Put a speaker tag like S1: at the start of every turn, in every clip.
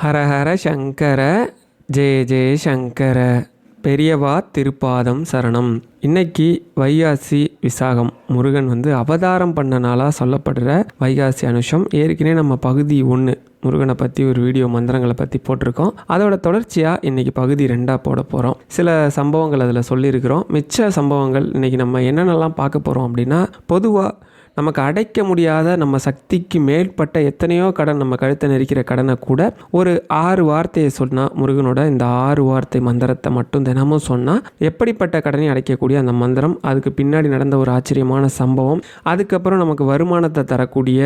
S1: ஹரஹர சங்கர ஜெய ஜெய சங்கர. பெரியவா திருப்பாதம் சரணம். இன்னைக்கு வைகாசி விசாகம். முருகன் வந்து அவதாரம் பண்ண நாளாக சொல்லப்படுற வைகாசி அனுஷம். ஏற்கனவே நம்ம பகுதி ஒன்று முருகனை பற்றி ஒரு வீடியோ மந்திரங்களை பற்றி போட்டிருக்கோம். அதோட தொடர்ச்சியாக இன்றைக்கி பகுதி ரெண்டாக போட போகிறோம் சில சம்பவங்கள் அதில் சொல்லியிருக்கிறோம். மிச்ச சம்பவங்கள் இன்றைக்கி நம்ம என்னென்னலாம் பார்க்க போகிறோம் அப்படின்னா பொதுவாக நமக்கு அடைக்க முடியாத நம்ம சக்திக்கு மேற்பட்ட எத்தனையோ கடன் நம்ம கழுத்தை நெரிக்கிற கடனை கூட ஒரு ஆறு வார்த்தையை சொன்னால் முருகனோட இந்த ஆறு வார்த்தை மந்திரத்தை மட்டும் தினமும் சொன்னால் எப்படிப்பட்ட கடனையும் அடைக்கக்கூடிய அந்த மந்திரம் அதுக்கு பின்னாடி நடந்த ஒரு ஆச்சரியமான சம்பவம் அதுக்கப்புறம் நமக்கு வருமானத்தை தரக்கூடிய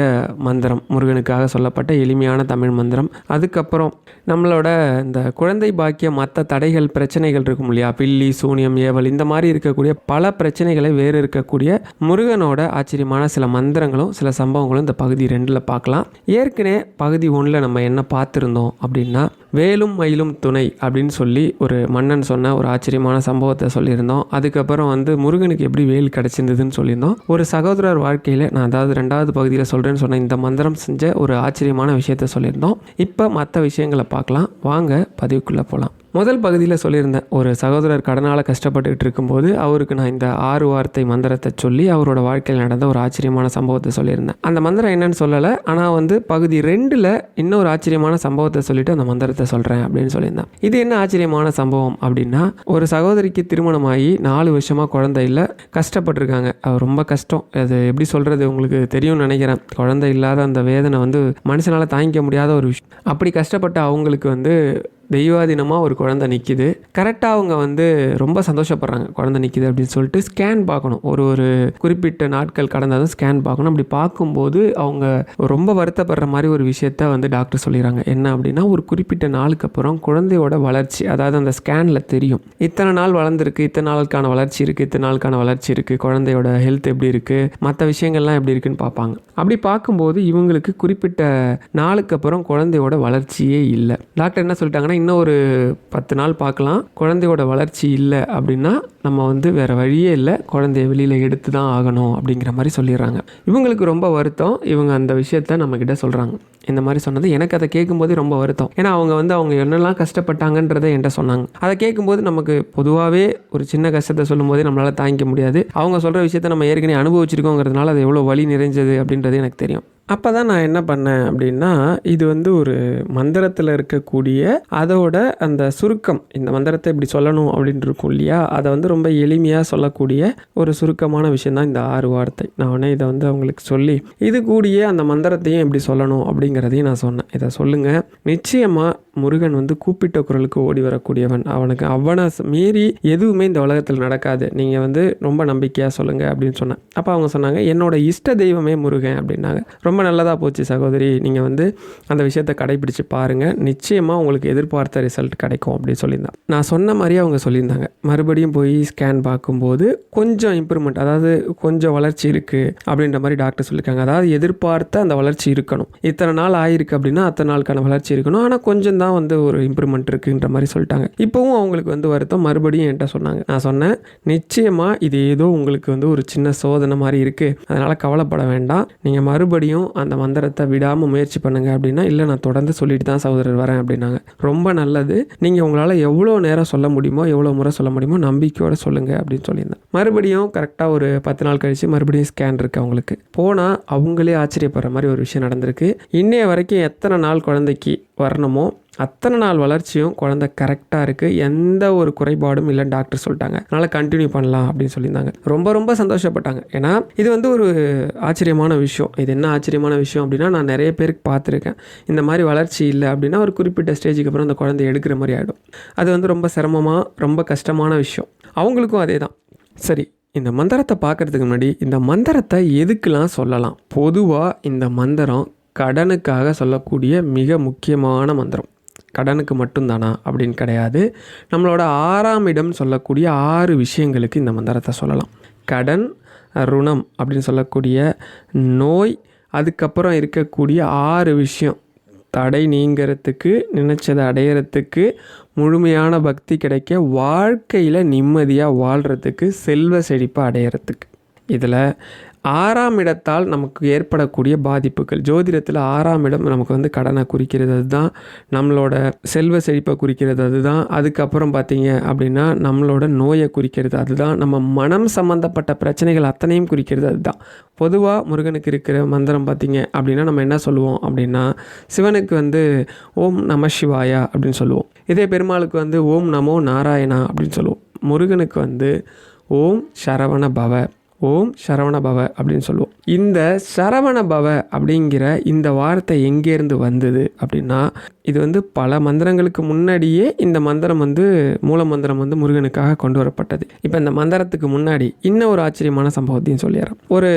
S1: மந்திரம் முருகனுக்காக சொல்லப்பட்ட எளிமையான தமிழ் மந்திரம். அதுக்கப்புறம் நம்மளோட இந்த குழந்தை பாக்கிய மற்ற தடைகள் பிரச்சனைகள் இருக்கும் இல்லையா? பில்லி சூனியம் ஏவல் இந்த மாதிரி இருக்கக்கூடிய பல பிரச்சனைகளை வேறு இருக்கக்கூடிய முருகனோட ஆச்சரியமான சில மந்திரங்களும் சில சம்பவங்களும் இந்த பகுதி ரெண்டில் பார்க்கலாம். ஏற்கனவே பகுதி ஒன்றில் நம்ம என்ன பார்த்துருந்தோம் அப்படின்னா வேலும் மயிலும் துணை அப்படின்னு சொல்லி ஒரு மன்னன் சொன்ன ஒரு ஆச்சரியமான சம்பவத்தை சொல்லியிருந்தோம். அதுக்கப்புறம் வந்து முருகனுக்கு எப்படி வேல் கிடச்சிருந்ததுன்னு சொல்லியிருந்தோம். ஒரு சகோதரர் வாழ்க்கையில் நான் அதாவது ரெண்டாவது பகுதியில் சொல்கிறேன்னு சொன்ன இந்த மந்திரம் செஞ்ச ஒரு ஆச்சரியமான விஷயத்த சொல்லியிருந்தோம். இப்போ மற்ற விஷயங்களை பார்க்கலாம். வாங்க பதிவுக்குள்ளே போகலாம் முதல் பகுதியில் சொல்லியிருந்தேன் ஒரு சகோதரர் கடனால் கஷ்டப்பட்டுக்கிட்டு இருக்கும்போது அவருக்கு நான் இந்த ஆறு வார்த்தை மந்திரத்தை சொல்லி அவரோட வாழ்க்கையில் நடந்த ஒரு ஆச்சரியமான சம்பவத்தை சொல்லியிருந்தேன். அந்த மந்திரம் என்னன்னு சொல்லலை. ஆனால் வந்து பகுதி ரெண்டில் இன்னொரு ஆச்சரியமான சம்பவத்தை சொல்லிட்டு அந்த மந்திரத்தை சொல்கிறேன் அப்படின்னு சொல்லியிருந்தேன். இது என்ன ஆச்சரியமான சம்பவம் அப்படின்னா ஒரு சகோதரிக்கு திருமணமாகி நாலு வருஷமாக குழந்தை இல்லை கஷ்டப்பட்டிருக்காங்க. அவர் ரொம்ப கஷ்டம். அது எப்படி சொல்கிறது உங்களுக்கு தெரியும்னு நினைக்கிறேன். குழந்தை இல்லாத அந்த வேதனை வந்து மனுஷனால் தாங்கிக்க முடியாத ஒரு விஷயம். அப்படி கஷ்டப்பட்ட அவங்களுக்கு வந்து தெய்வாதீனமாக ஒரு குழந்தை நிற்கிது கரெக்டாக அவங்க வந்து ரொம்ப சந்தோஷப்படுறாங்க. குழந்தை நிற்கிது அப்படின்னு சொல்லிட்டு ஸ்கேன் பார்க்கணும். ஒரு ஒரு குறிப்பிட்ட நாட்கள் கடந்ததும் ஸ்கேன் பார்க்கணும். அப்படி பார்க்கும்போது அவங்க ரொம்ப வருத்தப்படுற மாதிரி ஒரு விஷயத்த வந்து டாக்டர் சொல்லிடுறாங்க. என்ன அப்படின்னா ஒரு குறிப்பிட்ட நாளுக்கு அப்புறம் குழந்தையோட வளர்ச்சி அதாவது அந்த ஸ்கேனில் தெரியும். இத்தனை நாள் வளர்ந்துருக்கு இத்தனை நாளுக்கான வளர்ச்சி இருக்குது இத்தனை நாளுக்கான வளர்ச்சி இருக்குது குழந்தையோட ஹெல்த் எப்படி இருக்குது மற்ற விஷயங்கள்லாம் எப்படி இருக்குன்னு பார்ப்பாங்க. அப்படி பார்க்கும்போது இவங்களுக்கு குறிப்பிட்ட நாளுக்கு அப்புறம் குழந்தையோட வளர்ச்சியே இல்லை. டாக்டர் என்ன சொல்லிட்டாங்கன்னா இன்னும் ஒரு பத்து நாள் பார்க்கலாம். குழந்தையோட வளர்ச்சி இல்லை அப்படின்னா நம்ம வந்து வேறு வழியே இல்லை. குழந்தைய வெளியில் எடுத்து தான் ஆகணும் அப்படிங்கிற மாதிரி சொல்லிடுறாங்க. இவங்களுக்கு ரொம்ப வருத்தம். இவங்க அந்த விஷயத்த நம்மக்கிட்ட சொல்கிறாங்க இந்த மாதிரி சொன்னது எனக்கு அதை கேட்கும்போது ரொம்ப வருத்தம். ஏன்னா அவங்க வந்து அவங்க என்னெல்லாம் கஷ்டப்பட்டாங்கன்றதை என்கிட்ட சொன்னாங்க. அதை கேட்கும்போது நமக்கு பொதுவாகவே ஒரு சின்ன கஷ்டத்தை சொல்லும்போதே நம்மளால் தாங்கிக்க முடியாது. அவங்க சொல்கிற விஷயத்த நம்ம ஏற்கனவே அனுபவிச்சிருக்கோங்கிறதுனால அது எவ்வளோ வழி நிறைஞ்சது அப்படின்றது எனக்கு தெரியும். அப்போ தான் நான் என்ன பண்ணேன் அப்படின்னா இது வந்து ஒரு மந்திரத்தில் இருக்கக்கூடிய அதோட அந்த சுருக்கம் இந்த மந்திரத்தை இப்படி சொல்லணும் அப்படின்னு இருக்கும் இல்லையா? அதை வந்து ரொம்ப எளிமையாக சொல்லக்கூடிய ஒரு சுருக்கமான விஷயந்தான் இந்த ஆறு வார்த்தை. நான் உடனே இதை வந்து அவங்களுக்கு சொல்லி இது கூடிய அந்த மந்திரத்தையும் எப்படி சொல்லணும் அப்படிங்கிறதையும் நான் சொன்னேன். இதை சொல்லுங்கள் நிச்சயமாக முருகன் வந்து கூப்பிட்ட குரலுக்கு ஓடி வரக்கூடியவன். அவனுக்கு அவனை மீறி எதுவுமே இந்த உலகத்தில் நடக்காது. நீங்கள் வந்து ரொம்ப நம்பிக்கையாக சொல்லுங்கள் அப்படின்னு சொன்னேன். அப்போ அவங்க சொன்னாங்க என்னோட இஷ்ட தெய்வமே முருகன் அப்படின்னாங்க. ரொம்ப நல்லதாக போச்சு சகோதரி. நீங்கள் வந்து அந்த விஷயத்தை கடைபிடிச்சு பாருங்கள் நிச்சயமாக உங்களுக்கு எதிர்பார்த்த ரிசல்ட் கிடைக்கும் அப்படின்னு சொல்லியிருந்தான் நான் சொன்ன மாதிரியே அவங்க சொல்லியிருந்தாங்க. மறுபடியும் போய் ஸ்கேன் பார்க்கும்போது கொஞ்சம் இம்ப்ரூவ்மெண்ட் அதாவது கொஞ்சம் வளர்ச்சி இருக்குது அப்படின்ற மாதிரி டாக்டர் சொல்லியிருக்காங்க. அதாவது எதிர்பார்த்த அந்த வளர்ச்சி இருக்கணும். இத்தனை நாள் ஆயிருக்கு அப்படின்னா அத்தனை நாளுக்கான வளர்ச்சி இருக்கணும். ஆனால் கொஞ்சம் தான் வந்து ஒரு இம்ப்ரூவ்மெண்ட் இருக்குன்ற மாதிரி சொல்லிட்டாங்க. இப்போவும் அவங்களுக்கு வந்து வருத்தம். மறுபடியும் என்கிட்ட சொன்னாங்க. நான் சொன்னேன் நிச்சயமாக இது ஏதோ உங்களுக்கு வந்து ஒரு சின்ன சோதனை மாதிரி இருக்குது அதனால் கவலைப்பட வேண்டாம். நீங்கள் மறுபடியும் அந்த மந்திரத்தை விடாமல் முயற்சி பண்ணுங்க அப்படின்னா இல்லை நான் தொடர்ந்து சொல்லிட்டு தான் சகோதரர் வரேன் அப்படின்னாங்க. ரொம்ப நல்லது. நீங்கள் உங்களால் எவ்வளோ நேரம் சொல்ல முடியுமோ எவ்வளோ முறை சொல்ல முடியுமோ நம்பிக்கையோடு சொல்லுங்கள் அப்படின்னு சொல்லியிருந்தேன். மறுபடியும் கரெக்டாக ஒரு பத்து நாள் கழித்து மறுபடியும் ஸ்கேன் இருக்குது அவங்களுக்கு. போனால் அவங்களே ஆச்சரியப்படுற மாதிரி ஒரு விஷயம் நடந்திருக்கு. இன்னைய வரைக்கும் எத்தனை நாள் குழந்தைக்கு வரணுமோ அத்தனை நாள் வளர்ச்சியும் குழந்தை கரெக்டாக இருக்குது எந்த ஒரு குறைபாடும் இல்லைன்னு டாக்டர் சொல்லிட்டாங்க. அதனால் கண்டினியூ பண்ணலாம் அப்படின்னு சொல்லியிருந்தாங்க. ரொம்ப ரொம்ப சந்தோஷப்பட்டாங்க. ஏன்னா இது வந்து ஒரு ஆச்சரியமான விஷயம். இது என்ன ஆச்சரியமான விஷயம் அப்படின்னா நான் நிறைய பேருக்கு பார்த்துருக்கேன். இந்த மாதிரி வளர்ச்சி இல்லை அப்படின்னா ஒரு குறிப்பிட்ட ஸ்டேஜுக்கு அப்புறம் அந்த குழந்தை எடுக்கிற மாதிரி ஆகிடும் அது வந்து ரொம்ப சிரமமாக ரொம்ப கஷ்டமான விஷயம். அவங்களுக்கும் அதே தான். சரி இந்த மந்திரத்தை பார்க்குறதுக்கு முன்னாடி இந்த மந்திரத்தை எதுக்கெலாம் சொல்லலாம்? பொதுவாக இந்த மந்திரம் கடனுக்காக சொல்லக்கூடிய மிக முக்கியமான மந்திரம். கடனுக்கு மட்டும்தானா அப்படின்னு கிடையாது. நம்மளோட ஆறாம் இடம் சொல்லக்கூடிய ஆறு விஷயங்களுக்கு இந்த மந்திரத்தை சொல்லலாம். கடன் ருணம் அப்படின்னு சொல்லக்கூடிய நோய் அதுக்கப்புறம் இருக்கக்கூடிய ஆறு விஷயம். தடை நீங்கிறதுக்கு நினச்சதை அடையிறதுக்கு முழுமையான பக்தி கிடைக்க வாழ்க்கையில் நிம்மதியாக வாழ்கிறதுக்கு செல்வ செழிப்பை அடையிறதுக்கு. இதில் ஆறாம் இடத்தால் நமக்கு ஏற்படக்கூடிய பாதிப்புகள். ஜோதிடத்தில் ஆறாம் இடம் நமக்கு வந்து கடனை குறிக்கிறது அதுதான் நம்மளோட செல்வ செழிப்பை குறிக்கிறது அதுதான். அதுக்கப்புறம் பார்த்தீங்க அப்படின்னா நம்மளோட நோயை குறிக்கிறது அதுதான். நம்ம மனம் சம்மந்தப்பட்ட பிரச்சனைகள் அத்தனையும் குறிக்கிறது அதுதான். பொதுவாக முருகனுக்கு இருக்கிற மந்திரம் பார்த்தீங்க அப்படின்னா நம்ம என்ன சொல்லுவோம் அப்படின்னா சிவனுக்கு வந்து ஓம் நம சிவாயா அப்படின்னு சொல்லுவோம். இதே பெருமாளுக்கு வந்து ஓம் நமோ நாராயணா அப்படின்னு சொல்லுவோம். முருகனுக்கு வந்து ஓம் சரவண பவ ஓம் சரவண பவ அப்படின்னு சொல்லுவோம். இந்த சரவண பவ அப்படிங்கிற இந்த வார்த்தை எங்கேருந்து வந்தது அப்படின்னா இது வந்து பல மந்திரங்களுக்கு முன்னாடியே இந்த மந்திரம் வந்து மூல மந்திரம் வந்து முருகனுக்காக கொண்டு வரப்பட்டது இப்போ இந்த மந்திரத்துக்கு முன்னாடி இன்னும் ஒரு ஆச்சரியமான சம்பவத்தையும் சொல்லிடுறேன். ஒரு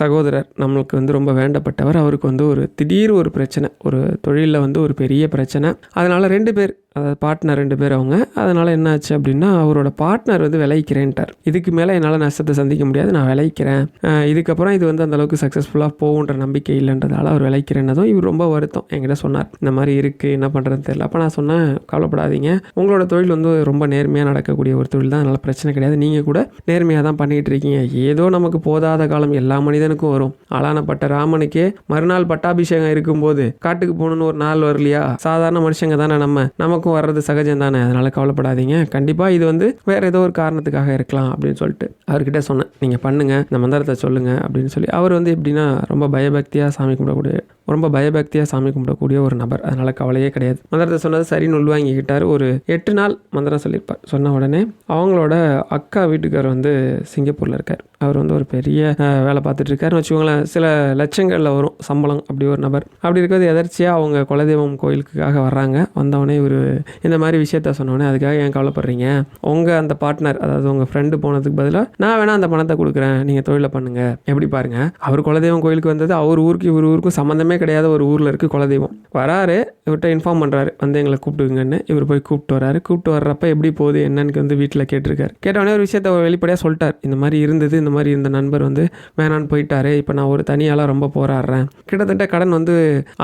S1: சகோதரர் நம்மளுக்கு வந்து ரொம்ப வேண்டப்பட்டவர். அவருக்கு வந்து ஒரு திடீர் ஒரு பிரச்சனை ஒரு தொழிலில் வந்து ஒரு பெரிய பிரச்சனை. அதனால் ரெண்டு பேர் அதாவது பார்ட்னர் ரெண்டு பேர் அவங்க. அதனால் என்ன ஆச்சு அப்படின்னா அவரோட பார்ட்னர் வந்து விளைவிக்கிறேன்ட்டார். இதுக்கு மேலே என்னால் நஷ்டத்தை சந்திக்க முடியாது நான் விளைவிக்கிறேன். இதுக்கப்புறம் இது வந்து அந்த அளவுக்கு சக்ஸஸ்ஃபுல்லாக போகுன்ற நம்பிக்கை இல்லைன்றதால அவர் விளைவிக்கிறேன்னதும் இவர் ரொம்ப வருத்தம் என்கிட்ட சொன்னார். இந்த மாதிரி இருக்குது என்ன பண்ணுறது தெரியல. அப்போ நான் சொன்னேன் கவலைப்படாதீங்க. உங்களோட தொழில் வந்து ரொம்ப நேர்மையாக நடக்கக்கூடிய ஒரு தொழில் தான். அதனால் பிரச்சனை கிடையாது. நீங்கள் கூட நேர்மையாக தான் பண்ணிகிட்டு இருக்கீங்க. ஏதோ நமக்கு போதாத காலம் எல்லா மனிதனுக்கும் வரும். ஆளானப்பட்ட ராமனுக்கே மறுநாள் பட்டாபிஷேகம் இருக்கும்போது காட்டுக்கு போகணுன்னு ஒரு நாள் வரலையா? சாதாரண மனுஷங்க தானே நம்ம. நமக்கும் வர்றது சகஜம் தானே. அதனால் கவலைப்படாதீங்க. கண்டிப்பாக இது வந்து வேறு ஏதோ ஒரு காரணத்துக்காக இருக்கலாம் அப்படின்னு சொல்லிட்டு அவர்கிட்ட சொன்னேன். நீங்கள் பண்ணுங்கள் இந்த மந்திரத்தை சொல்லுங்கள் அப்படின்னு சொல்லி. அவர் வந்து எப்படின்னா ரொம்ப பயபக்தியாக சாமி கும்பிடக்கூடிய ரொம்ப பயபக்தியாக சாமி கும்பிடக்கூடிய ஒரு நபர். அதனால் கவலையே கிடையாது. மந்திரத்தை சொன்னது சரின்னு உள்வாங்கிக்கிட்டார். ஒரு எட்டு நாள் மந்திரம் சொல்லியிருப்பார். சொன்ன உடனே அவங்களோட அக்கா வீட்டுக்கார் வந்து சிங்கப்பூரில் இருக்கார். அவர் வந்து ஒரு பெரிய வேலை பார்த்துட்டு இருக்காருன்னு வச்சுக்கோங்களேன். சில லட்சங்களில் வரும் சம்பளம் அப்படி ஒரு நபர். அப்படி இருக்கிறது எதர்ச்சியாக அவங்க குலதெய்வம் கோயிலுக்காக வர்றாங்க. வந்தவொடனே இவர் இந்த மாதிரி விஷயத்த சொன்னோடனே அதுக்காக ஏன் கவலைப்படுறீங்க? உங்கள் அந்த பார்ட்னர் அதாவது உங்கள் ஃப்ரெண்டு போனதுக்கு பதிலாக நான் வேணால் அந்த பணத்தை கொடுக்குறேன். நீங்கள் தொழிலை பண்ணுங்கள் எப்படி பாருங்க? அவர் குலதெய்வம் கோயிலுக்கு வந்தது அவர் ஊருக்கு இவர் ஊருக்கும் சம்மந்தமே கிடையாத ஒரு ஊரில் இருக்குது குலதெய்வம். வராரு இவர்கிட்ட இன்ஃபார்ம் பண்ணுறாரு வந்து எங்களை கூப்பிட்டுங்கன்னு இவர் போய் கூப்பிட்டு வராரு. கூப்பிட்டு வர்றப்ப எப்படி போகுது என்னன்னு வந்து வீட்டில் கேட்டிருக்காரு. கேட்டவொடனே ஒரு விஷயத்த வெளிப்படையாக சொல்லிட்டார். இந்த மாதிரி இருந்தது இந்த மாதிரி இருந்த நண்பர் வந்து வேணான்னு போயிட்டாரு. இப்போ நான் ஒரு தனியாலாம் ரொம்ப போராடுறேன். கிட்டத்தட்ட கடன் வந்து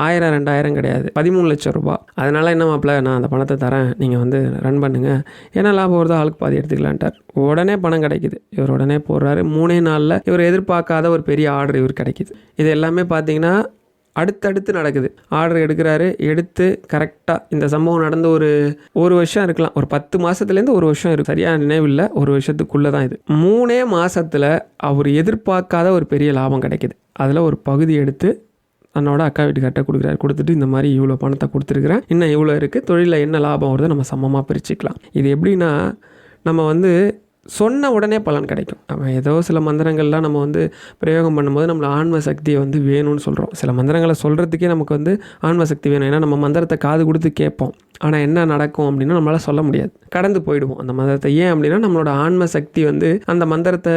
S1: ஆயிரம் ரெண்டாயிரம் கிடையாது. பதிமூணு லட்சம் ரூபாய் அதனால என்ன மாப்பிள்ள நான் அந்த பணத்தை தரேன். நீங்கள் வந்து ரன் பண்ணுங்கள் ஏன்னா லாபம் வருதோ? ஆளுக்கு பாதி எடுத்துக்கலான்ட்டார். உடனே பணம் கிடைக்குது. இவர் உடனே போடுறாரு. மூணே நாளில் இவர் எதிர்பார்க்காத ஒரு பெரிய ஆர்டர் இவர் கிடைக்குது. இது எல்லாமே பார்த்தீங்கன்னா அடுத்தடுத்து நடக்குது. ஆர்டர் எடுக்கிறாரு எடுத்து கரெக்டாக இந்த சம்பவம் நடந்த ஒரு ஒரு வருஷம் இருக்கலாம். ஒரு பத்து மாதத்துலேருந்து ஒரு வருஷம் இருக்கு. சரியான நினைவில்லை. ஒரு வருஷத்துக்குள்ளே தான் இது. மூணே மாதத்தில் அவர் எதிர்பார்க்காத ஒரு பெரிய லாபம் கிடைக்குது. அதில் ஒரு பகுதி எடுத்து தன்னோட அக்கா வீட்டுக்கார்ட்ட கொடுக்குறாரு. கொடுத்துட்டு இந்த மாதிரி இவ்வளோ பணத்தை கொடுத்துருக்குறேன். இன்னும் இவ்வளோ இருக்குது தொழிலில் என்ன லாபம் வருதோ நம்ம சமமாக பிரிச்சுக்கலாம். இது எப்படின்னா நம்ம வந்து சொன்ன உடனே பலன் கிடைக்கும். நம்ம ஏதோ சில மந்திரங்கள்லாம் நம்ம வந்து பிரயோகம் பண்ணும்போது நம்மளை ஆன்ம சக்தியை வந்து வேணும்னு சொல்கிறோம் சில மந்திரங்களை சொல்கிறதுக்கே நமக்கு வந்து ஆன்ம சக்தி வேணும். ஏன்னா நம்ம மந்திரத்தை காது கொடுத்து கேட்போம். ஆனால் என்ன நடக்கும் அப்படின்னா நம்மளால் சொல்ல முடியாது. கடந்து போயிடுவோம் அந்த மந்திரத்தை. ஏன் அப்படின்னா நம்மளோட ஆன்ம சக்தி வந்து அந்த மந்திரத்தை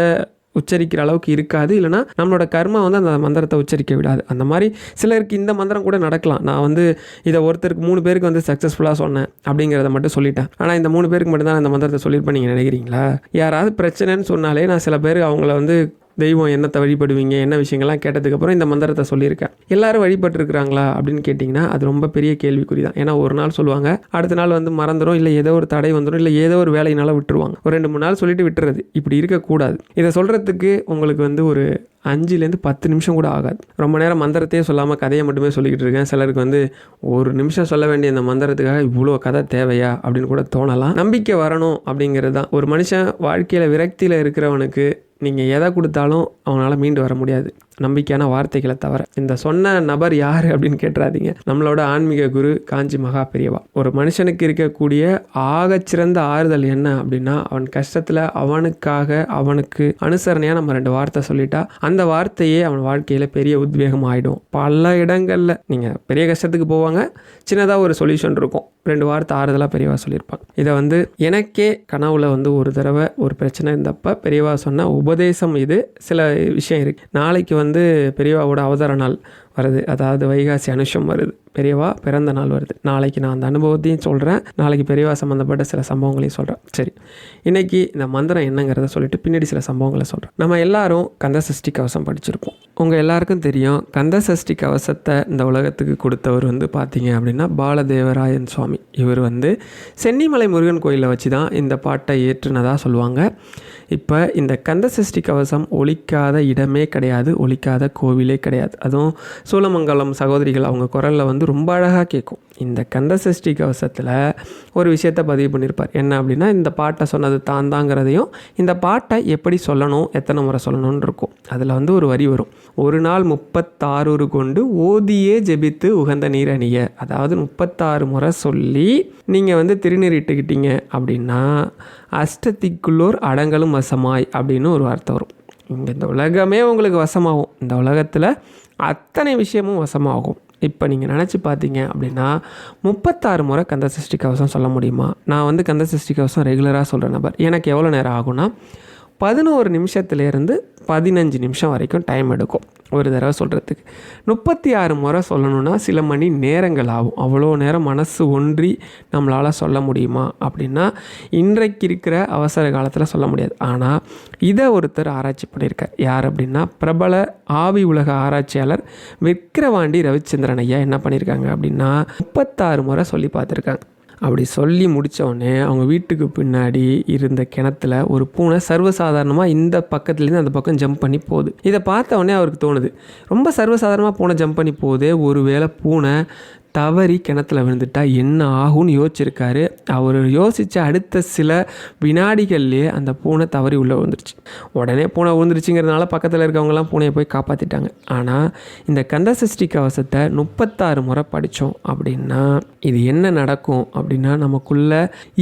S1: உச்சரிக்கிற அளவுக்கு இருக்காது. இல்லைனா நம்மளோட கர்மா வந்து அந்த மந்திரத்தை உச்சரிக்க விடாது. அந்த மாதிரி சிலருக்கு இந்த மந்திரம் கூட நடக்கலாம். நான் வந்து இதை ஒருத்தருக்கு மூணு பேருக்கு வந்து சக்ஸஸ்ஃபுல்லாக சொன்னேன் அப்படிங்கிறத மட்டும் சொல்லிட்டேன். ஆனால் இந்த மூணு பேருக்கு மட்டும் தான் இந்த மந்திரத்தை சொல்லியிருப்பேன். நீங்கள் நினைக்கிறீங்களா? யாராவது பிரச்சனைன்னு சொன்னாலே நான் சில பேர் அவங்கள வந்து தெய்வம் என்னத்தை வழிபடுவீங்க என்ன விஷயங்கள்லாம் கேட்டதுக்கப்புறம் இந்த மந்திரத்தை சொல்லியிருக்கேன். எல்லாரும் வழிபட்டுருக்குறாங்களா அப்படின்னு கேட்டிங்கன்னா அது ரொம்ப பெரிய கேள்விக்குறி தான் ஏன்னா ஒரு நாள் சொல்லுவாங்க அடுத்த நாள் வந்து மறந்துடும் இல்லை ஏதோ ஒரு தடை வந்துடும் இல்லை ஏதோ ஒரு வேலையினால விட்டுருவாங்க. ஒரு ரெண்டு மூணு நாள் சொல்லிட்டு விட்டுறது. இப்படி இருக்கக்கூடாது. இதை சொல்கிறதுக்கு உங்களுக்கு வந்து ஒரு அஞ்சுலேருந்து பத்து நிமிஷம் கூட ஆகாது. ரொம்ப நேரம் மந்திரத்தையே சொல்லாமல் கதையை மட்டுமே சொல்லிக்கிட்டு இருக்கேன். சிலருக்கு வந்து ஒரு நிமிஷம் சொல்ல வேண்டிய இந்த மந்திரத்துக்காக இவ்வளோ கதை தேவையா அப்படின்னு கூட தோணலாம். நம்பிக்கை வரணும் அப்படிங்கிறது தான். ஒரு மனுஷன் வாழ்க்கையில் விரக்தியில் இருக்கிறவனுக்கு நீங்கள் எதை கொடுத்தாலும் அவனால் மீண்டு வர முடியாது. நம்பிக்கையான வார்த்தைகளை தவிர இந்த சொன்ன நபர் யார் அப்படின்னு கேட்டுறாதீங்க. நம்மளோட ஆன்மீக குரு காஞ்சி மகா பெரியவா ஒரு மனுஷனுக்கு இருக்கக்கூடிய ஆகச்சிறந்த ஆறுதல் என்ன அப்படின்னா அவன் கஷ்டத்தில் அவனுக்காக அவனுக்கு அனுசரணையாக நம்ம ரெண்டு வார்த்தை சொல்லிட்டா அந்த வார்த்தையே அவன் வாழ்க்கையில் பெரிய உத்வேகம் ஆகிடும் பல இடங்களில் நீங்கள் பெரிய கஷ்டத்துக்கு போவாங்க சின்னதாக ஒரு சொல்யூஷன் இருக்கும். ரெண்டு வார்த்தை ஆறுதலாக பெரியவா சொல்லியிருப்பாங்க. இதை வந்து எனக்கே கனவுல வந்து ஒரு தடவை ஒரு பிரச்சனை இருந்தப்போ பெரியவா சொன்ன உபதேசம் இது சில விஷயம் இருக்கு. நாளைக்கு வந்து பெரியவாவோட அவதார நாள் வருது. அதாவது வைகாசி அனுஷம் வருது. பெரியவா பிறந்த நாள் வருது. நாளைக்கு நான் அந்த அனுபவத்தையும் சொல்கிறேன் நாளைக்கு பெரியவா சம்மந்தப்பட்ட சில சம்பவங்களையும் சொல்கிறேன் சரி. இன்றைக்கி இந்த மந்திரம் என்னங்கிறத சொல்லிட்டு பின்னாடி சில சம்பவங்களை சொல்கிறேன் நம்ம எல்லாரும் கந்த சஷ்டி கவசம் படிச்சிருப்போம். உங்கள் எல்லாருக்கும் தெரியும் கந்த சஷ்டி கவசத்தை இந்த உலகத்துக்கு கொடுத்தவர் வந்து பார்த்தீங்க அப்படின்னா பாலதேவராயன் சுவாமி. இவர் வந்து சென்னிமலை முருகன் கோயிலில் வச்சு தான் இந்த பாட்டை ஏற்றுனதாக சொல்லுவாங்க. இப்போ இந்த கந்த சஷ்டி கவசம் ஒழிக்காத இடமே கிடையாது ஒழிக்காத கோவிலே கிடையாது. அதுவும் சூலமங்கலம் சகோதரிகள் அவங்க குரலில் வந்து ரொம்ப அழகாக கேட்கும் இந்த கந்த சஷ்டி கவசத்தில் ஒரு விஷயத்தை பதிவு பண்ணியிருப்பார் என்ன அப்படின்னா இந்த பாட்டை சொன்னது தான் தாங்கிறதையும் இந்த பாட்டை எப்படி சொல்லணும் எத்தனை முறை சொல்லணும்னு இருக்கும். அதில் வந்து ஒரு வரி வரும். ஒரு நாள் முப்பத்தாறு கொண்டு ஓதியே ஜெபித்து உகந்த நீர் அணிய. அதாவது முப்பத்தாறு முறை சொல்லி நீங்கள் வந்து திருநீரிட்டுக்கிட்டீங்க அப்படின்னா அஷ்டத்திக்குள்ளோர் அடங்கலும் வசமாய் அப்படின்னு ஒரு வார்த்தை வரும். இங்கே இந்த உலகமே உங்களுக்கு வசமாகும். இந்த உலகத்தில் அத்தனை விஷயமும் வசமாகும். இப்போ நீங்கள் நினச்சி பார்த்தீங்க அப்படின்னா முப்பத்தாறு முறை கந்த சஷ்டி கவசம் சொல்ல முடியுமா? நான் வந்து கந்த சஷ்டி கவசம் ரெகுலராக சொல்கிற நபர். எனக்கு எவ்வளோ நேரம் ஆகும்னா பதினோரு நிமிஷத்துலேருந்து பதினஞ்சு நிமிஷம் வரைக்கும் டைம் எடுக்கும். ஒரு தடவை சொல்கிறதுக்கு முப்பத்தி ஆறு முறை சொல்லணுன்னா சில மணி நேரங்கள் ஆகும். அவ்வளோ நேரம் மனசு ஒன்றி நம்மளால் சொல்ல முடியுமா அப்படின்னா இன்றைக்கு இருக்கிற அவசர காலத்தில் சொல்ல முடியாது. ஆனால் இதை ஒருத்தர் ஆராய்ச்சி பண்ணியிருக்கார். யார் அப்படின்னா பிரபல ஆவி உலக ஆராய்ச்சியாளர் விக்கிரவாண்டி ரவிச்சந்திரன் ஐயா என்ன பண்ணியிருக்காங்க அப்படின்னா முப்பத்தாறு முறை சொல்லி பார்த்துருக்காங்க. அப்படி சொல்லி முடித்தவொடனே அவங்க வீட்டுக்கு பின்னாடி இருந்த கிணத்துல ஒரு பூனை சர்வசாதாரணமாக இந்த பக்கத்துலேருந்து அந்த பக்கம் ஜம்ப் பண்ணி போகுது. இதை பார்த்த உடனே அவருக்கு தோணுது ரொம்ப சர்வசாதாரணமாக பூனை ஜம்ப் பண்ணி போகுது ஒருவேளை பூனை தவறி கிணத்துல விழுந்துட்டா என்ன ஆகும்னு யோசிச்சிருக்காரு. அவர் யோசித்த அடுத்த சில வினாடிகள்லேயே அந்த பூனை தவறி உள்ளே விழுந்துருச்சு. உடனே பூனை விழுந்துருச்சுங்கிறதுனால பக்கத்தில் இருக்கவங்கலாம் பூனையை போய் காப்பாற்றிட்டாங்க ஆனால் இந்த கந்தசஷ்டி கவசத்தை முப்பத்தாறு முறை படித்தோம் அப்படின்னா இது என்ன நடக்கும் அப்படின்னா நமக்குள்ள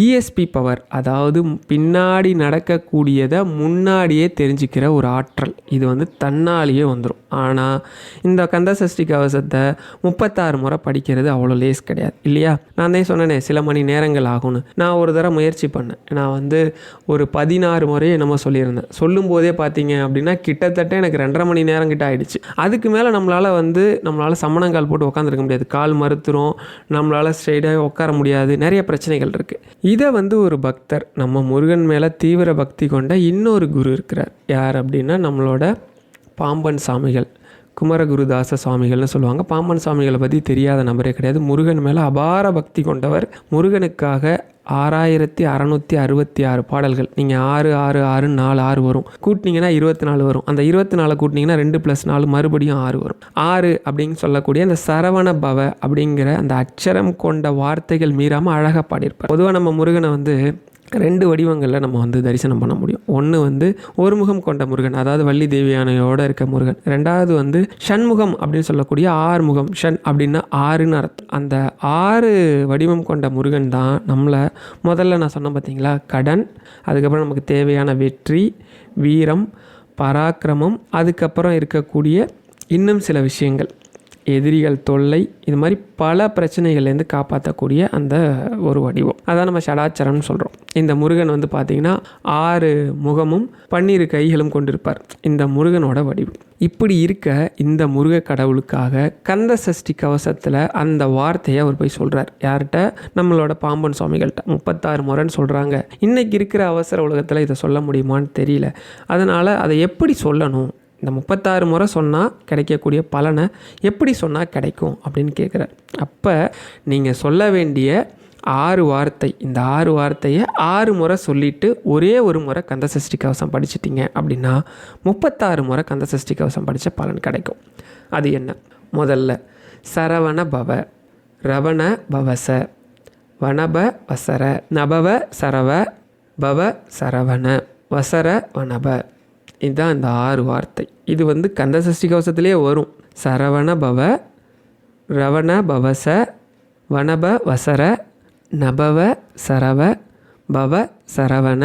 S1: இஎஸ்பி பவர் அதாவது பின்னாடி நடக்கக்கூடியதை முன்னாடியே தெரிஞ்சுக்கிற ஒரு ஆற்றல். இது வந்து தன்னாலேயே வந்துடும் ஆனால் இந்த கந்தசஷ்டி கவசத்தை முப்பத்தாறு முறை படிக்கிறது அவ்வளோ லேஸ் கிடையாது. இல்லையா? நான் தான் சொன்னேனே சில மணி நேரங்கள் ஆகும்னு. நான் ஒரு தடவை முயற்சி பண்ணேன். நான் வந்து ஒரு பதினாறு முறையே என்னமோ சொல்லியிருந்தேன். சொல்லும்போதே பார்த்தீங்க அப்படின்னா கிட்டத்தட்ட எனக்கு ரெண்டரை மணி நேரம் கிட்ட ஆயிடுச்சு. அதுக்கு மேலே நம்மளால் வந்து நம்மளால் சமணங்கால் போட்டு உட்காந்துருக்க முடியாது. கால் மறுத்துரும் நம்மளால் ஸ்ட்ரெயிட்டாக உட்கார முடியாது. நிறைய பிரச்சனைகள் இருக்குது இதை வந்து ஒரு பக்தர் நம்ம முருகன் மேலே தீவிர பக்தி கொண்ட இன்னொரு குரு இருக்கிறார். யார் அப்படின்னா நம்மளோட பாம்பன் சாமிகள். குமரகுருதாச சுவாமிகள்னு சொல்லுவாங்க. பாம்பன் சுவாமிகளை பற்றி தெரியாத நபரே கிடையாது. முருகன் மேலே அபார பக்தி கொண்டவர். முருகனுக்காக ஆறாயிரத்தி அறநூற்றி அறுபத்தி ஆறு பாடல்கள். நீங்கள் ஆறு ஆறு ஆறு நாலு ஆறு வரும். கூட்டினீங்கன்னா இருபத்தி நாலு வரும். அந்த இருபத்தி நாலு கூட்டினீங்கன்னா ரெண்டு ப்ளஸ் நாலு மறுபடியும் ஆறு வரும். ஆறு அப்படின்னு சொல்லக்கூடிய அந்த சரவண பவ அப்படிங்கிற அந்த அச்சரம் கொண்ட வார்த்தைகள் மீறாமல் அழகாக பாடியிருப்பார். பொதுவாக நம்ம முருகனை வந்து ரெண்டு வடிவங்களில் நம்ம வந்து தரிசனம் பண்ண முடியும். ஒன்று வந்து ஒரு முகம் கொண்ட முருகன் அதாவது வள்ளி தேவியானையோடு இருக்க முருகன். ரெண்டாவது வந்து ஷண்முகம் அப்படின்னு சொல்லக்கூடிய ஆறு முகம் ஷண் அப்படின்னா ஆறுன்னு அர்த்தம். அந்த ஆறு வடிவம் கொண்ட முருகன் தான் நம்மளை முதல்ல நான் சொன்னேன் பார்த்தீங்களா கடன் அதுக்கப்புறம் நமக்கு தேவையான வெற்றி வீரம் பராக்கிரமம் அதுக்கப்புறம் இருக்கக்கூடிய இன்னும் சில விஷயங்கள். எதிரிகள் தொல்லை இது மாதிரி பல பிரச்சனைகள்லேருந்து காப்பாற்றக்கூடிய அந்த ஒரு வடிவம். அதான் நம்ம ஷடாச்சரம்னு சொல்கிறோம் இந்த முருகன் வந்து பார்த்திங்கன்னா ஆறு முகமும் பன்னிரு கைகளும் கொண்டிருப்பார். இந்த முருகனோட வடிவம். இப்படி இருக்க இந்த முருக கடவுளுக்காக கந்த சஷ்டி கவசத்தில் அந்த வார்த்தையை அவர் போய் சொல்கிறார் யார்கிட்ட? நம்மளோட பாம்பன் சுவாமிகள்கிட்ட. முப்பத்தாறு முறைன்னு சொல்கிறாங்க இன்றைக்கி இருக்கிற அவசர உலகத்தில் இதை சொல்ல முடியுமான்னு தெரியல. அதனால் அதை எப்படி சொல்லணும்? இந்த முப்பத்தாறு முறை சொன்னால் கிடைக்கக்கூடிய பலனை எப்படி சொன்னால் கிடைக்கும் அப்படின்னு கேட்குறார் அப்போ நீங்கள் சொல்ல வேண்டிய ஆறு வார்த்தை இந்த ஆறு வார்த்தையை ஆறு முறை சொல்லிவிட்டு ஒரே ஒரு முறை கந்த சஷ்டி கவசம் படிச்சிட்டிங்க அப்படின்னா முப்பத்தாறு முறை கந்த சஷ்டி கவசம் படித்த பலன் கிடைக்கும். அது என்ன? முதல்ல சரவண பவ ரவண பவச வனப வசர நபவ சரவ பவ சரவண வசர வனப. இதுதான் இந்த ஆறு வார்த்தை. இது வந்து கந்த சஷ்டி கவசத்திலே வரும். சரவண பவ ரவண பவச வனப வசர நபவ சரவ பவ சரவண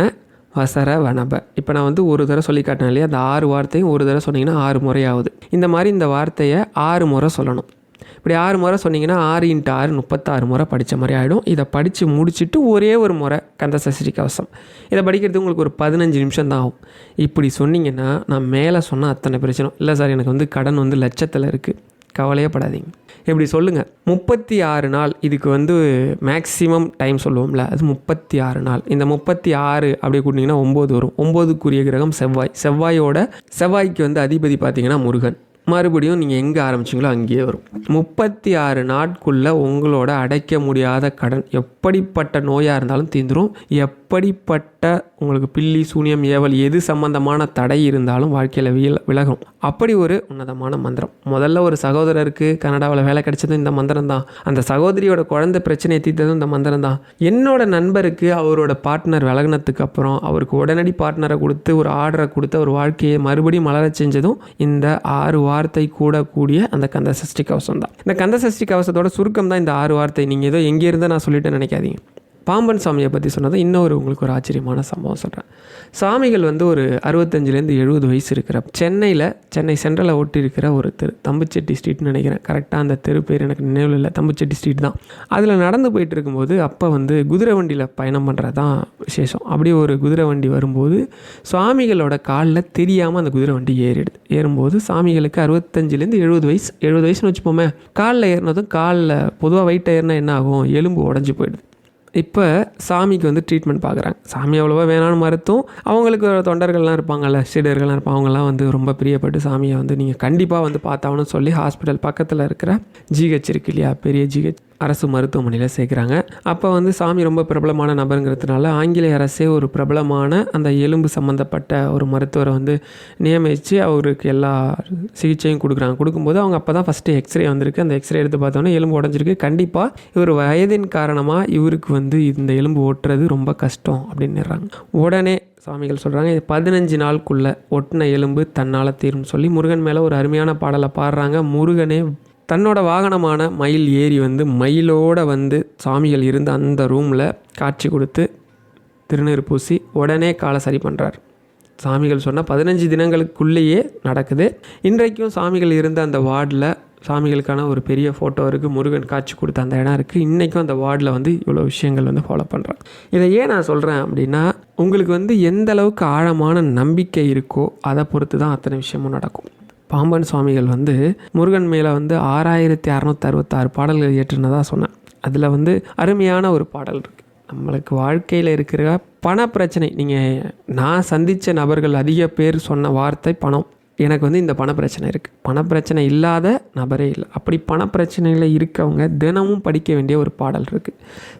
S1: வசர வனப. இப்போ நான் வந்து ஒரு தடவை சொல்லி காட்டினேன் இல்லையா? அந்த ஆறு வார்த்தையும் ஒரு தடவை சொன்னீங்கன்னா ஆறு முறையாகுது இந்த மாதிரி இந்த வார்த்தையை ஆறு முறை சொல்லணும். இப்படி ஆறு முறை சொன்னீங்கன்னா ஆறு இன்ட்டு ஆறு முப்பத்தாறு முறை படித்த மாதிரி ஆகிடும் இதை படித்து முடிச்சுட்டு ஒரே ஒரு முறை கந்த சஷ்டி கவசம். இதை படிக்கிறது உங்களுக்கு ஒரு பதினஞ்சு நிமிஷம் தான் ஆகும். இப்படி சொன்னீங்கன்னா நான் மேலே சொன்னால் அத்தனை பிரச்சனை இல்லை சார் எனக்கு வந்து கடன் வந்து லட்சத்தில் இருக்குது கவலையே படாதீங்க. இப்படி சொல்லுங்கள் முப்பத்தி ஆறு நாள் இதுக்கு வந்து மேக்ஸிமம் டைம் சொல்லுவோம்ல அது முப்பத்தி ஆறு நாள். இந்த முப்பத்தி ஆறு அப்படி கூட்டிங்கன்னா ஒம்பது வரும். ஒம்போதுக்குரிய கிரகம் செவ்வாய். செவ்வாயோட செவ்வாய்க்கு வந்து அதிபதி பார்த்தீங்கன்னா முருகன். மறுபடியும் நீங்கள் எங்கே ஆரம்பிச்சிங்களோ அங்கேயே வரும். முப்பத்தி ஆறு நாட்குள்ளே உங்களோட அடைக்க முடியாத கடன் எப்படிப்பட்ட நோயாக இருந்தாலும் தீந்துடும் எப் எப்படிப்பட்ட உங்களுக்கு பில்லி சூனியம் ஏவல் எது சம்பந்தமான தடை இருந்தாலும் வாழ்க்கையில் வில விலகும். அப்படி ஒரு உன்னதமான மந்திரம். முதல்ல ஒரு சகோதரருக்கு கனடாவில் வேலை கிடைச்சதும் இந்த மந்திரம் தான். அந்த சகோதரியோட குழந்தை பிரச்சனையை தீர்த்ததும் இந்த மந்திரம் தான். என்னோட நண்பருக்கு அவரோட பார்ட்னர் விலகினத்துக்கு அப்புறம் அவருக்கு உடனடி பார்ட்னரை கொடுத்து ஒரு ஆர்டரை கொடுத்து அவர் வாழ்க்கையை மறுபடியும் மலர செஞ்சதும் இந்த ஆறு வார்த்தை கூடக்கூடிய அந்த கந்த சஷ்டி கவசம் தான். இந்த கந்த சஷ்டி கவசத்தோட சுருக்கம் தான் இந்த ஆறு வார்த்தை. நீங்கள் ஏதோ எங்கே இருந்தால் நான் சொல்லிட்டேன்னு நினைக்காதீங்க. பாம்பன் சாமியை பற்றி சொன்னதை இன்னொரு உங்களுக்கு ஒரு ஆச்சரியமான சம்பவம் சொல்கிறேன் சாமிகள் வந்து ஒரு அறுபத்தஞ்சிலேருந்து எழுபது வயசு இருக்கிற சென்னையில் சென்னை சென்ட்ரலை ஒட்டி இருக்கிற ஒரு தெரு தம்புச்செட்டி ஸ்ட்ரீட்னு நினைக்கிறேன். கரெக்டாக அந்த தெரு பேர் எனக்கு நினைவில் இல்லை. தம்புச்செட்டி ஸ்ட்ரீட் தான். அதில் நடந்து போயிட்டு இருக்கும்போது அப்போ வந்து குதிரை வண்டியில் பயணம் பண்ணுறது தான் விசேஷம். அப்படியே ஒரு குதிரை வண்டி வரும்போது சுவாமிகளோட காலில் தெரியாமல் அந்த குதிரை வண்டி ஏறிடுது. ஏறும்போது சாமிகளுக்கு அறுபத்தஞ்சிலேருந்து எழுபது வயசு எழுபது வயசுன்னு வச்சுப்போமே. காலில் ஏறினதும் காலில் பொதுவாக வெயிட் ஏறினா என்ன ஆகும்? எலும்பு உடஞ்சி போயிடுது. இப்போ சாமிக்கு வந்து ட்ரீட்மெண்ட் பார்க்குறாங்க சாமி அவ்வளோவா வேணான்னு மறுத்தும் அவங்களுக்கு தொண்டர்கள்லாம் இருப்பாங்கல்ல சீடர்கள்லாம் இருப்பாங்க. அவங்களாம் வந்து ரொம்ப பிரியப்பட்டு சாமியை வந்து நீங்கள் கண்டிப்பாக வந்து பார்த்தாவணும்னு சொல்லி ஹாஸ்பிட்டல் பக்கத்தில் இருக்கிற ஜிஹெச் இருக்கு இல்லையா? பெரிய ஜிஹெச் அரசு மருத்துவமனையில் சேர்க்குறாங்க. அப்போ வந்து சாமி ரொம்ப பிரபலமான நபருங்கிறதுனால ஆங்கிலேய அரசே ஒரு பிரபலமான அந்த எலும்பு சம்மந்தப்பட்ட ஒரு மருத்துவரை வந்து நியமித்து அவருக்கு எல்லா சிகிச்சையும் கொடுக்குறாங்க. கொடுக்கும்போது அவங்க அப்போ தான் ஃபஸ்ட்டு எக்ஸ்ரே வந்திருக்கு. அந்த எக்ஸ்ரே எடுத்து பார்த்தோன்னே எலும்பு உடஞ்சிருக்கு. கண்டிப்பாக இவர் வயதின் காரணமாக இவருக்கு வந்து இந்த எலும்பு ஓட்டுறது ரொம்ப கஷ்டம் அப்படின்னுறாங்க உடனே சுவாமிகள் சொல்கிறாங்க இது பதினஞ்சு நாளுக்குள்ளே ஒட்டின எலும்பு தன்னால் தீரும் சொல்லி முருகன் மேலே ஒரு அருமையான பாடலை பாடுறாங்க. முருகனே தன்னோட வாகனமான மயில் ஏறி வந்து மயிலோட வந்து சாமிகள் இருந்து அந்த ரூமில் காட்சி கொடுத்து திருநீர் பூசி உடனே காலை சரி பண்ணுறார் சாமிகள் சொன்னால் பதினஞ்சு தினங்களுக்குள்ளேயே நடக்குது. இன்றைக்கும் சாமிகள் இருந்த அந்த வார்டில் சாமிகளுக்கான ஒரு பெரிய ஃபோட்டோ இருக்குது முருகன் காட்சி கொடுத்த அந்த இடம் இருக்குது இன்றைக்கும் அந்த வார்டில் வந்து இவ்வளோ விஷயங்கள் வந்து ஃபாலோ பண்ணுறான் இதை ஏன் நான் சொல்கிறேன் அப்படின்னா உங்களுக்கு வந்து எந்த அளவுக்கு ஆழமான நம்பிக்கை இருக்கோ அதை பொறுத்து தான் அத்தனை விஷயமும் நடக்கும். பாம்பன் சுவாமிகள் வந்து முருகன் மேலே வந்து ஆறாயிரத்தி அறநூற்றி அறுபத்தாறு பாடல்கள் ஏற்றுனதாக சொன்னேன். அதில் வந்து அருமையான ஒரு பாடல் இருக்குது நம்மளுக்கு வாழ்க்கையில் இருக்கிற பண பிரச்சனை. நீங்கள் நான் சந்தித்த நபர்கள் அதிக பேர் சொன்ன வார்த்தை பணம். எனக்கு வந்து இந்த பணப்பிரச்சனை இருக்குது பணப்பிரச்சனை இல்லாத நபரே இல்லை. அப்படி பணப்பிரச்சனையில் இருக்கவங்க தினமும் படிக்க வேண்டிய ஒரு பாடல் இருக்குது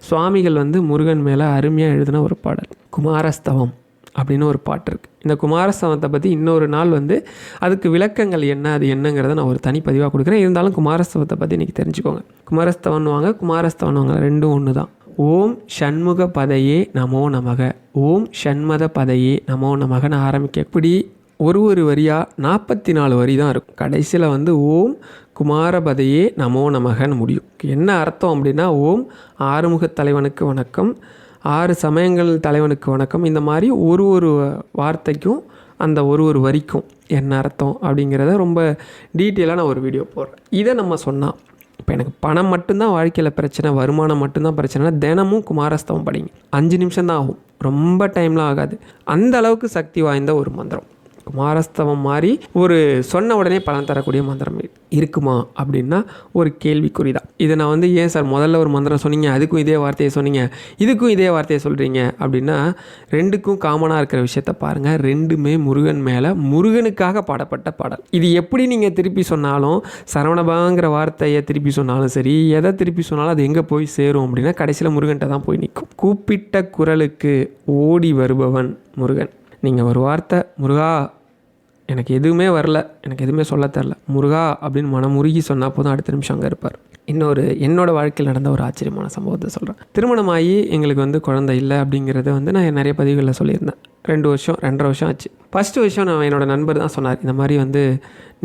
S1: சுவாமிகள் வந்து முருகன் மேலே அருமையாக எழுதின ஒரு பாடல். குமாரஸ்தவம். அப்படின்னு ஒரு பாட்டு இருக்குது இந்த குமாரஸ்தவத்தை பற்றி இன்னொரு நாள் வந்து அதுக்கு விளக்கங்கள் என்ன அது என்னங்கிறத நான் ஒரு தனிப்பதிவாக கொடுக்குறேன். இருந்தாலும் குமாரஸ்தவத்தை பற்றி இன்றைக்கி தெரிஞ்சுக்கோங்க. குமாரஸ்தவன் வாங்க குமாரஸ்தவன் வாங்க ரெண்டும் ஒன்று தான் ஓம் ஷண்முக பதையே நமோ நமக. ஓம் ஷண்மத பதையே நமோ நமகன்னு ஆரம்பிக்க இப்படி ஒரு ஒரு வரியாக நாற்பத்தி நாலு வரி தான் இருக்கும். கடைசியில் வந்து ஓம் குமாரபதையே நமோ நமகன்னு முடியும். என்ன அர்த்தம் அப்படின்னா ஓம் ஆறுமுக தலைவனுக்கு வணக்கம் ஆறு சமயங்கள் தலைவனுக்கு வணக்கம். இந்த மாதிரி ஒரு ஒரு வார்த்தைக்கும் அந்த ஒரு ஒரு வரிக்கும் என்ன அர்த்தம் அப்படிங்கிறத ரொம்ப டீட்டெயிலாக நான் ஒரு வீடியோ போடுறேன். இதை நம்ம சொன்னால் இப்போ எனக்கு பணம் மட்டும்தான் வாழ்க்கையில் பிரச்சனை வருமானம் மட்டும்தான் பிரச்சனைனா தினமும் குமாரஸ்தவம் படிங்க. அஞ்சு நிமிஷம் தான் ஆகும். ரொம்ப டைம்லாம் ஆகாது. அந்த அளவுக்கு சக்தி வாய்ந்த ஒரு மந்திரம். குமாரஸ்தவம் மாதிரி ஒரு சொன்ன உடனே பலன் தரக்கூடிய மந்திரம் இருக்குமா அப்படின்னா ஒரு கேள்விக்குறி தான். இதை நான் வந்து ஏன் சார் முதல்ல ஒரு மந்திரம் சொன்னீங்க? அதுக்கும் இதே வார்த்தையை சொன்னீங்க. இதுக்கும் இதே வார்த்தையை சொல்கிறீங்க அப்படின்னா ரெண்டுக்கும் காமனாக இருக்கிற விஷயத்த பாருங்கள் ரெண்டுமே முருகன் மேலே முருகனுக்காக பாடப்பட்ட பாடல். இது எப்படி நீங்கள் திருப்பி சொன்னாலும் சரவணபாங்கிற வார்த்தையை திருப்பி சொன்னாலும் சரி எதை திருப்பி சொன்னாலும் அது எங்கே போய் சேரும் அப்படின்னா கடைசியில் முருகன்கிட்ட தான் போய் நிற்கும். கூப்பிட்ட குரலுக்கு ஓடி வருபவன் முருகன். நீங்கள் ஒரு வார்த்தை முருகா எனக்கு எதுவுமே வரல எனக்கு எதுவுமே சொல்ல தெரில முருகா அப்படின்னு மனமுருகி சொன்னால் போதும் அடுத்த நிமிஷம் அங்கே இருப்பார். இன்னொரு என்னோடய வாழ்க்கையில் நடந்த ஒரு ஆச்சரியமான சம்பவத்தை சொல்கிறேன் திருமணமாகி எங்களுக்கு வந்து குழந்தை இல்லை அப்படிங்கிறத வந்து நான் நிறைய பதிவுகளில் சொல்லியிருந்தேன். ரெண்டு வருஷம் ரெண்டரை வருஷம் ஆச்சு. ஃபஸ்ட்டு வருஷம் நான் என்னோடய நண்பர் தான் சொன்னார். இந்த மாதிரி வந்து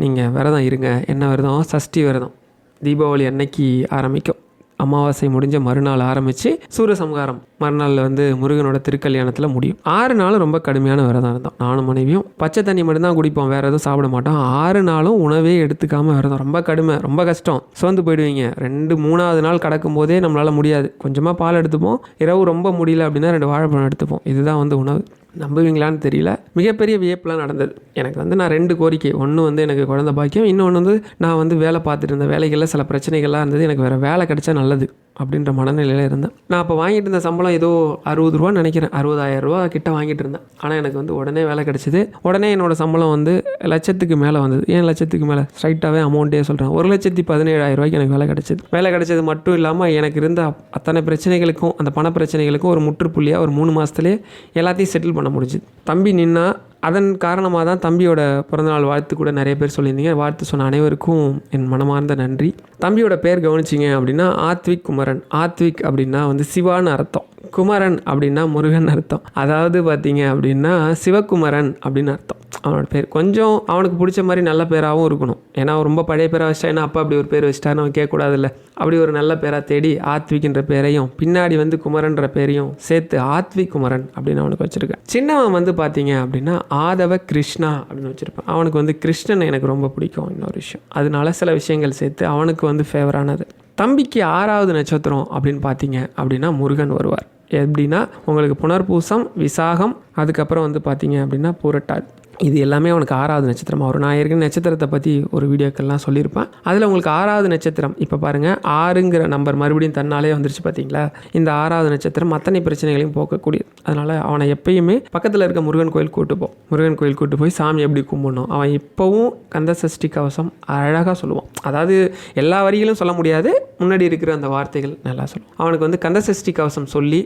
S1: நீங்கள் விரதம் இருங்க. என்ன விரதம்? சஷ்டி விரதம். தீபாவளி அன்னைக்கு ஆரம்பிக்கும். அமாவாசை முடிஞ்ச மறுநாள் ஆரம்பித்து சூரிய சம்ஹாரம் மறுநாளில் வந்து முருகனோட திருக்கல்யாணத்தில் முடியும். ஆறு நாளும் ரொம்ப கடுமையான விரதம் இருந்தோம் நானும் மனைவியும் பச்சை தண்ணி மட்டும்தான் குடிப்போம். வேறு எதுவும் சாப்பிட மாட்டோம். ஆறு நாளும் உணவே எடுத்துக்காமல் விரதம். ரொம்ப கடுமை ரொம்ப கஷ்டம். சோர்ந்து போயிடுவீங்க. ரெண்டு மூணாவது நாள் கடக்கும் போதே நம்மளால் முடியாது. கொஞ்சமாக பால் எடுத்துப்போம். இரவு ரொம்ப முடியல அப்படின்னா ரெண்டு வாழைப்பழம் எடுத்துப்போம். இதுதான் வந்து உணவு. நம்புவீங்களான்னு தெரியல. மிகப்பெரிய வியப்பெலாம் நடந்தது. எனக்கு வந்து நான் ரெண்டு கோரிக்கை. ஒன்று வந்து எனக்கு குழந்தை பாக்கியம். இன்னொன்று வந்து நான் வந்து வேலை பார்த்துட்டு இருந்த வேலைகளில் சில பிரச்சனைகள்லாம் இருந்தது. எனக்கு வேறு வேலை கிடைச்சா நல்லது அப்படின்ற மனநிலையில் இருந்தேன். நான் அப்போ வாங்கிட்டு இருந்த சம்பளம் ஏதோ அறுபது ரூபா நினைக்கிறேன். அறுபதாயிரம் ரூபா கிட்ட வாங்கிட்டு இருந்தேன். ஆனால் எனக்கு வந்து உடனே வேலை கிடச்சிது. உடனே என்னோட சம்பளம் வந்து லட்சத்துக்கு மேலே வந்தது. ஏன் லட்சத்துக்கு மேலே? ஸ்ட்ரைட்டாகவே அமௌண்ட்டே சொல்கிறேன் ஒரு லட்சத்தி பதினேழாயிரம் ரூபாய்க்கு எனக்கு வேலை கிடச்சிது. வேலை கிடச்சது மட்டும் இல்லாமல் எனக்கு இருந்த அத்தனை பிரச்சனைகளுக்கும் அந்த பண பிரச்சனைகளுக்கும் ஒரு முற்றுப்புள்ளியாக ஒரு மூணு மாதத்துலேயே எல்லாத்தையும் செட்டில் பண்ண முடிஞ்சுது. தம்பி நின்னா அதன் காரணமாக தான் தம்பியோட பிறந்தநாள் வாழ்த்து கூட நிறைய பேர் சொல்லியிருந்தீங்க. வாழ்த்து சொன்ன அனைவருக்கும் என் மனமார்ந்த நன்றி. தம்பியோட பேர் கவனிச்சிங்க அப்படின்னா ஆத்விக் குமரன். ஆத்விக் அப்படின்னா வந்து சிவான்னு அர்த்தம். குமரன் அப்படின்னா முருகன் அர்த்தம். அதாவது பார்த்தீங்க அப்படின்னா சிவகுமரன் அப்படின்னு அர்த்தம். அவனோட பேர். கொஞ்சம் அவனுக்கு பிடிச்ச மாதிரி நல்ல பேராகவும் இருக்கணும். ஏன்னா அவன் ரொம்ப பழைய பேராக வச்சிட்டா ஏன்னா அப்பா அப்படி ஒரு பேர் வச்சிட்டான்னு அவன் கேட்கக்கூடாதுல்ல. அப்படி ஒரு நல்ல பேராக தேடி ஆத்விக்ன்ற பேரையும் பின்னாடி வந்து குமரன்ற பேரையும் சேர்த்து ஆத்விக் குமரன் அப்படின்னு அவனுக்கு வச்சுருக்கேன். சின்னவன் வந்து பார்த்தீங்க அப்படின்னா ஆதவ கிருஷ்ணா அப்படின்னு வச்சுருப்பான். அவனுக்கு வந்து கிருஷ்ணன் எனக்கு ரொம்ப பிடிக்கும் இன்னொரு விஷயம். அதனால சில விஷயங்கள் சேர்த்து அவனுக்கு வந்து ஃபேவரானது தம்பிக்கு ஆறாவது நட்சத்திரம் அப்படின்னு பார்த்தீங்க அப்படின்னா முருகன் வருவார். எப்படின்னா உங்களுக்கு புனர்பூசம் விசாகம் அதுக்கப்புறம் வந்து பார்த்தீங்க அப்படின்னா புரட்டாது. இது எல்லாமே அவனுக்கு ஆறாவது நட்சத்திரமாக வரும். நான் ஏற்கனவே நட்சத்திரத்தை பற்றி ஒரு வீடியோக்கள்லாம் சொல்லியிருப்பேன். அதில் உங்களுக்கு ஆறாவது நட்சத்திரம். இப்போ பாருங்கள் ஆறுங்கிற நம்பர் மறுபடியும் தன்னாலே வந்துருச்சு பார்த்தீங்களா இந்த ஆறாவது நட்சத்திரம் அத்தனை பிரச்சனைகளையும் போக்கக்கூடியது. அதனால் அவனை எப்பயுமே பக்கத்தில் இருக்க முருகன் கோயில் கூட்டு போ. முருகன் கோயில் கூட்டு போய் சாமி எப்படி கும்பிடணும்? அவன் இப்போவும் கந்த சஷ்டி கவசம் அழகாக சொல்லுவான். அதாவது எல்லா வரிகளும் சொல்ல முடியாது. முன்னாடி இருக்கிற அந்த வார்த்தைகள் நல்லா சொல்லுவான். அவனுக்கு வந்து கந்த சஷ்டி கவசம் சொல்லி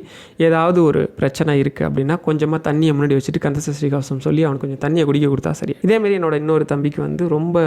S1: ஏதாவது ஒரு பிரச்சனை இருக்குது அப்படின்னா கொஞ்சமாக தண்ணியை முன்னாடி வச்சுட்டு கந்த சஷ்டி கவசம் சொல்லி அவனுக்கு கொஞ்சம் தண்ணியை குடிக்க கொடுத்தா சரி. இதேமாரி என்னோட இன்னொரு தம்பிக்கு வந்து ரொம்ப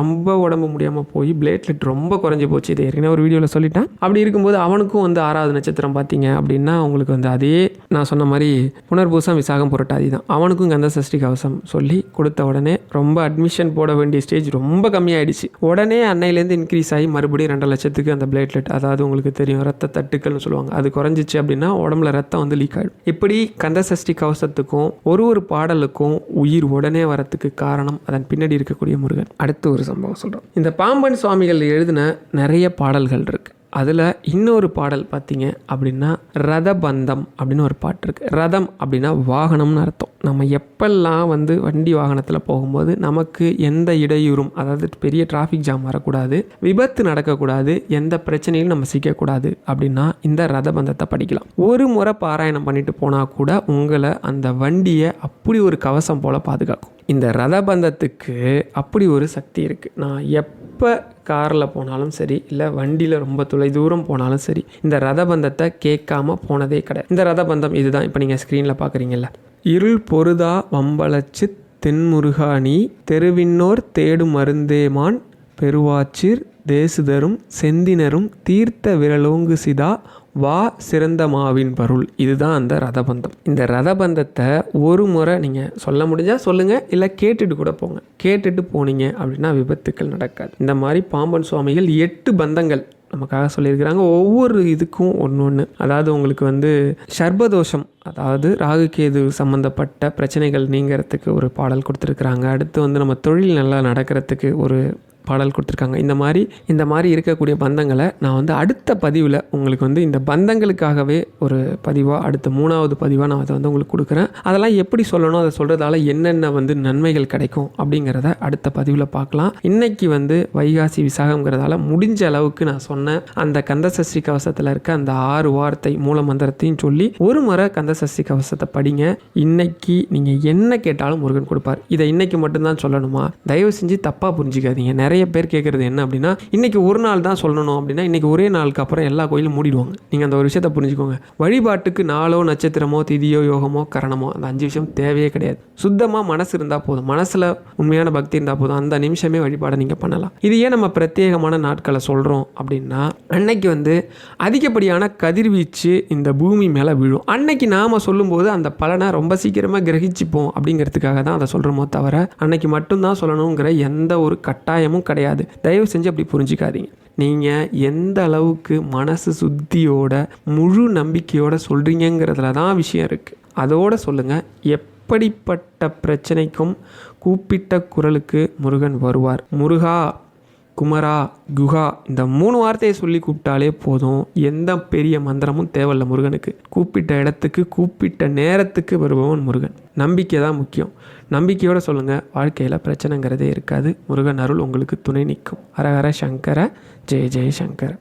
S1: ரொம்ப உடம்பு முடியாமல் போய் பிளேட்லெட் ரொம்ப குறைஞ்சி போச்சு. இது ஏற்கனவே ஒரு வீடியோவில் சொல்லிட்டேன். அப்படி இருக்கும்போது அவனுக்கும் வந்து ஆறாவது நட்சத்திரம் பார்த்தீங்க அப்படின்னா அவங்களுக்கு வந்து அதே நான் சொன்ன மாதிரி புனர்பூசம் விசாகம் புரட்டாதி தான். அவனுக்கும் கந்த சஷ்டி கவசம் சொல்லி கொடுத்த உடனே ரொம்ப அட்மிஷன் போட வேண்டிய ஸ்டேஜ் ரொம்ப கம்மியாயிடுச்சு. உடனே அன்னையிலேருந்து இன்க்ரீஸ் ஆகி மறுபடியும் ரெண்டு லட்சத்துக்கு அந்த பிளேட்லெட் அதாவது உங்களுக்கு தெரியும் ரத்த தட்டுக்கள்னு சொல்லுவாங்க அது குறைஞ்சிச்சு அப்படின்னா உடம்புல ரத்தம் வந்து லீக் ஆகிடும் இப்படி கந்த சஷ்டி கவசத்துக்கும் ஒரு ஒரு பாடலுக்கும் உயிர் உடனே வரத்துக்கு காரணம் அதன் பின்னாடி இருக்கக்கூடிய முருகன். அடுத்து ஒரு சம்பவம் சொல்கிறோம் இந்த பாம்பன் சுவாமிகள் எழுதின நிறைய பாடல்கள் இருக்குது அதில் இன்னொரு பாடல் பார்த்தீங்க அப்படின்னா ரதபந்தம் அப்படின்னு ஒரு பாட்டு இருக்குது ரதம் அப்படின்னா வாகனம்னு அர்த்தம். நம்ம எப்பெல்லாம் வந்து வண்டி வாகனத்தில் போகும்போது நமக்கு எந்த இடையூறும் அதாவது பெரிய டிராஃபிக் ஜாம் வரக்கூடாது விபத்து நடக்கக்கூடாது எந்த பிரச்சனையும் நம்ம சிக்கக்கூடாது அப்படின்னா இந்த ரதபந்தத்தை படிக்கலாம். ஒரு முறை பாராயணம் பண்ணிட்டு போனால் கூட உங்களை அந்த வண்டியை அப்படி ஒரு கவசம் போல் பாதுகாக்கும். இந்த ரதபந்தத்துக்கு அப்படி ஒரு சக்தி இருக்குது நான் எப்போ காரில் போனாலும் சரி இல்லை வண்டியில் ரொம்ப தொலை தூரம் போனாலும் சரி இந்த ரதபந்தத்தை கேட்காம போனதே கிடையாது. இந்த ரதபந்தம் இதுதான். இப்போ நீங்கள் ஸ்க்ரீனில் பார்க்குறீங்கல்ல இருள் பொருதா வம்பளச்சு தென்முருகாணி தெருவின்னோர் தேடும் மருந்தேமான் பெருவாச்சிர் தேசுதரும் செந்தினரும் தீர்த்த விரலோங்கு சிதா வா சிறந்த மாவின் பருள். இதுதான் அந்த ரதபந்தம். இந்த ரதபந்தத்தை ஒரு முறை நீங்கள் சொல்ல முடிஞ்சால் சொல்லுங்கள் இல்லை கேட்டுட்டு கூட போங்க. கேட்டுட்டு போனீங்க அப்படின்னா விபத்துக்கள் நடக்காது. இந்த மாதிரி பாம்பன் சுவாமிகள் எட்டு பந்தங்கள் நமக்காக சொல்லியிருக்கிறாங்க. ஒவ்வொரு இதுக்கும் ஒன்று ஒன்று அதாவது உங்களுக்கு வந்து சர்பதோஷம் அதாவது ராகுகேது சம்மந்தப்பட்ட பிரச்சனைகள் நீங்கிறதுக்கு ஒரு பாடல் கொடுத்துருக்குறாங்க. அடுத்து வந்து நம்ம தொழில் நல்லா நடக்கிறதுக்கு ஒரு பாடல் கொடுத்துருக்காங்க. இந்த மாதிரி இந்த மாதிரி இருக்கக்கூடிய பந்தங்களை நான் வந்து அடுத்த பதிவில் உங்களுக்கு வந்து இந்த பந்தங்களுக்காகவே ஒரு பதிவாக அடுத்த மூணாவது பதிவாக நான் அதை வந்து உங்களுக்கு கொடுக்குறேன். அதெல்லாம் எப்படி சொல்லணும் அதை சொல்கிறதால என்னென்ன வந்து நன்மைகள் கிடைக்கும் அப்படிங்கிறத அடுத்த பதிவில் பார்க்கலாம். இன்னைக்கு வந்து வைகாசி விசாகங்கிறதால முடிஞ்ச அளவுக்கு நான் சொன்னேன். அந்த கந்தசஷ்டி கவசத்தில் இருக்க அந்த ஆறு வார்த்தை மூல மந்திரத்தையும் சொல்லி ஒரு முறை கந்தசஷ்டி கவசத்தை படிங்க. இன்னைக்கு நீங்கள் என்ன கேட்டாலும் முருகன் கொடுப்பார். இதை இன்னைக்கு மட்டும்தான் சொல்லணுமா? தயவு செஞ்சு தப்பாக புரிஞ்சுக்காதீங்க. நிறைய பேர் கேட்குறது என்ன அப்படின்னா இன்னைக்கு ஒரு நாள் தான் சொல்லணும் அப்படின்னா இன்னைக்கு ஒரே நாளுக்கு அப்புறம் எல்லா கோயிலும் மூடிடுவாங்க. நீங்கள் அந்த ஒரு விஷயத்தை புரிஞ்சுக்கோங்க. வழிபாட்டுக்கு நாளோ நட்சத்திரமோ திதியோ யோகமோ கரணமோ அந்த அஞ்சு விஷயம் தேவையே கிடையாது. சுத்தமாக மனசு இருந்தால் போதும். மனசில் உண்மையான பக்தி இருந்தால் போதும். அந்த நிமிஷமே வழிபாடை நீங்கள் பண்ணலாம். இது ஏன் நம்ம பிரத்யேகமான நாட்களை சொல்கிறோம் அப்படின்னா அன்னைக்கு வந்து அதிகப்படியான கதிர்வீச்சு இந்த பூமி மேலே விழும். அன்னைக்கு நாம் சொல்லும்போது அந்த பலனை ரொம்ப சீக்கிரமாக கிரகிச்சுப்போம் அப்படிங்கிறதுக்காக தான் அதை சொல்கிறோமோ தவிர அன்னைக்கு மட்டும்தான் சொல்லணுங்கிற எந்த ஒரு கட்டாயமும் கிடையாது. தயவு செஞ்சு அப்படி புரிஞ்சுக்காதீங்க. நீங்கள் எந்த அளவுக்கு மனசு சுத்தியோட முழு நம்பிக்கையோட சொல்கிறீங்கிறதுல தான் விஷயம் இருக்குது அதோடு சொல்லுங்கள் எப்படிப்பட்ட பிரச்சனைக்கும் கூப்பிட்ட குரலுக்கு முருகன் வருவார். முருகா குமரா குஹா இந்த மூணு வார்த்தையை சொல்லி கூப்பிட்டாலே போதும். எந்த பெரிய மந்திரமும் தேவையில்ல முருகனுக்கு. கூப்பிட்ட இடத்துக்கு கூப்பிட்ட நேரத்துக்கு வருபவன் முருகன். நம்பிக்கை தான் முக்கியம். நம்பிக்கையோடு சொல்லுங்கள் வாழ்க்கையில் பிரச்சனைங்கிறதே இருக்காது. முருகன் அருள் உங்களுக்கு துணை நிற்கும். ஹரஹர சங்கர ஜெய ஜெய சங்கர.